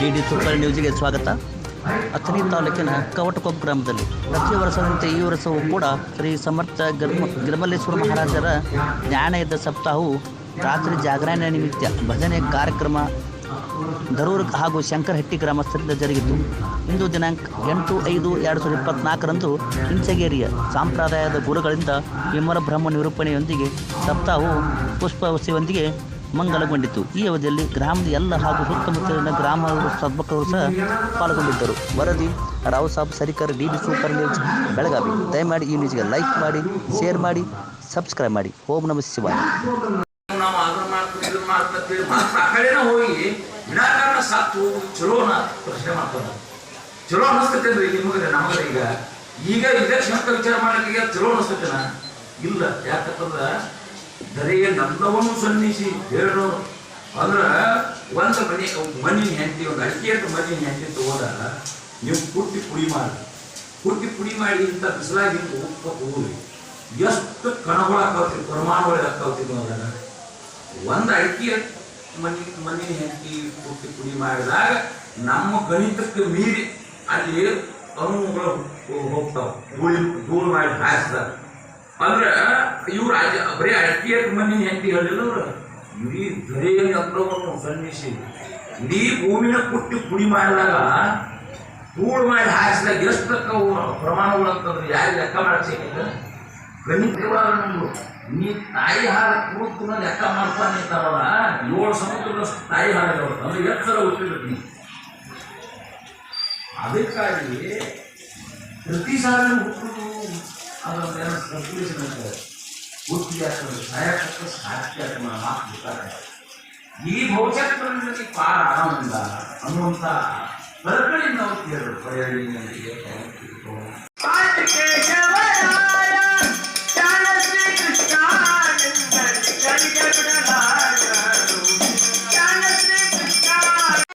D D super ನ್ಯೂಸ್ಗೆ ಸ್ವಾಗತ. ಅಥಣಿ ತಾಲೂಕಿನ ಕವಟಕೊಪ್ಪ ಗ್ರಾಮದಲ್ಲಿ ಪ್ರತಿ ವರ್ಷದಂತೆ ಈ ವರ್ಷವೂ ಕೂಡ ಶ್ರೀ ಸಮರ್ಥ ಗರ್ಮ ಗಿರ್ಮಲ್ಲೇಶ್ವರ ಮಹಾರಾಜರ ಜ್ಞಾನಯುದ್ಧ ಸಪ್ತಾಹವು ರಾತ್ರಿ ಜಾಗರಣೆ ನಿಮಿತ್ತ ಭಜನೆ ಕಾರ್ಯಕ್ರಮ ಧರೂರ್ ಹಾಗೂ ಶಂಕರಹಟ್ಟಿ ಗ್ರಾಮಸ್ಥರಿಂದ ಜರುಗಿತು. ಇಂದು ದಿನಾಂಕ ಎಂಟು ಐದು ಎರಡು ಸಾವಿರದ ಇಪ್ಪತ್ನಾಲ್ಕರಂದು ಹಿಂಚಗೇರಿಯ ಸಂಪ್ರದಾಯದ ಗುರುಗಳಿಂದ ವಿಮರ ಬ್ರಹ್ಮ ನಿರೂಪಣೆಯೊಂದಿಗೆ ಸಪ್ತಾಹವು ಪುಷ್ಪವಸಿಯೊಂದಿಗೆ ಮಂಗಲಗೊಂಡಿತು ಈ ಅವಧಿಯಲ್ಲಿ ಗ್ರಾಮದ ಎಲ್ಲ ಹಾಗೂ ಸುತ್ತಮುತ್ತಲಿನ ಗ್ರಾಮ ಸದ್ಭಕ್ತರು ಸಹ ಪಾಲ್ಗೊಂಡಿದ್ದರು. ವರದಿ, Rao Saab, Sarikar, D B super news, Belagavi. ದಯಮಾಡಿ ಈ ನ್ಯೂಸ್ಗೆ ಲೈಕ್ ಮಾಡಿ, ಶೇರ್ ಮಾಡಿ, ಸಬ್ಸ್ಕ್ರೈಬ್ ಮಾಡಿ. ಓಂ ನಮ ಶಿವಾಯ. ಚಲೋ ಅನಿಸ್ತೈತೇನ್ರಿ ನಿಮಗ್ರೆ ನಮಗ್ರೆ ಈಗ ಈಗ ಇದೇ ಕ್ಷಣಕ್ಕೆ ವಿಚಾರ ಮಾಡಕ್ಕೆ ಚಲೋ ಅನಿಸ್ತೈತೇನ ಇಲ್ಲ, ಯಾಕಂತಂದ್ರ ದರೆಯನ್ನೆಲ್ಲವನ್ನೂ ಸನ್ನಿಸಿ ಹೇಳೋ. ಅಂದ್ರ ಒಂದು ಮನಿ ಮನಿ ಹೆಂಡತಿ, ಒಂದು ಅಡಿಕೆ ಮಣ್ಣಿನ ಹೆಂಡತಿ ತಗೋದಾಗ ನೀವು ಕುಟ್ಟಿ ಪುಡಿ ಮಾಡಿ. ಕುಟ್ಟಿ ಪುಡಿ ಮಾಡಿ ಇಂಥ ಬಿಸಿಲಾಗಿ ಉಪ್ಪ ಹೋಗಿ ಎಷ್ಟು ಕಣಗಳು ಹಾಕವ್ತಿ ಪರಮಾಣುಗಳು ಹಾಕವ್ತಿ ಒಂದ ಅಡಿಕೆ ಮನಿ ಮನಿ ಹೆಂಡತಿ ಕುಟ್ಟಿ ಪುಡಿ ಮಾಡಿದಾಗ ನಮ್ಮ ಗಣಿತಕ್ಕೆ ಮೀರಿ ಅಲ್ಲಿ ಅಣುಗಳು ಹೋಗ್ತಾವ. ಧೂಳಿ, ಧೂಳು ಮಾಡಿ ಹಾಯಿಸ್ತಾರೆ. ಅಂದ್ರೆ ಇವ್ರು ಬರೀ ಅಡಿಕೆ ಮಣ್ಣಿನ ಹೆಂಡತಿ ಹೇಳಿಲ್ಲ ಅವ್ರು. ಇಡೀ ಧರೆಯಲ್ಲಿ ಎಲ್ಲವನ್ನು ಸನ್ನಿಸಿ ಇಡೀ ಭೂಮಿನ ಕುಟ್ಟಿ ಪುಡಿ ಮಾಡಿದಾಗ, ಧೂಳು ಮಾಡಿ ಹಾಯಿಸಿದಾಗ ಎಷ್ಟು ಪ್ರಮಾಣಗಳು ಅಂತಂದ್ರೆ ಯಾರು ಲೆಕ್ಕ ಮಾಡಕ್ಕೆ ಗಣಿತವಾದ ನಮ್ದು ನೀ ತಾಯಿ ಹಾರ ಕೂತು ಲೆಕ್ಕ ಮಾಡ್ಕೊಂಡು ನಿಂತಾರಲ್ಲ ಏಳು ಸಮುದ್ರದಷ್ಟು ತಾಯಿ ಹಾರ ಅಂದ್ರೆ ಎತ್ತರ ನೀವು ಅದಕ್ಕಾಗಿ ಪ್ರತಿ ಸಾಲ ಹುಟ್ಟುದು और प्रेम प्रकृति से मिलकर बुद्धि आत्मा छाया तत्व साक्षी आत्मा आप होता है ಈ ಭೌಚತ್ವದಲ್ಲಿ ಪಾರ ಆನಂದ ಅನ್ನುವಂತ ಬದುಕಲಿಂದ ಹೋಗ್ತಿದ್ರು ಪರ್ಯಾಳಿನಲ್ಲಿ ಕೇಶವರಾಯ ಶ್ರೀ ಕೃಷ್ಣ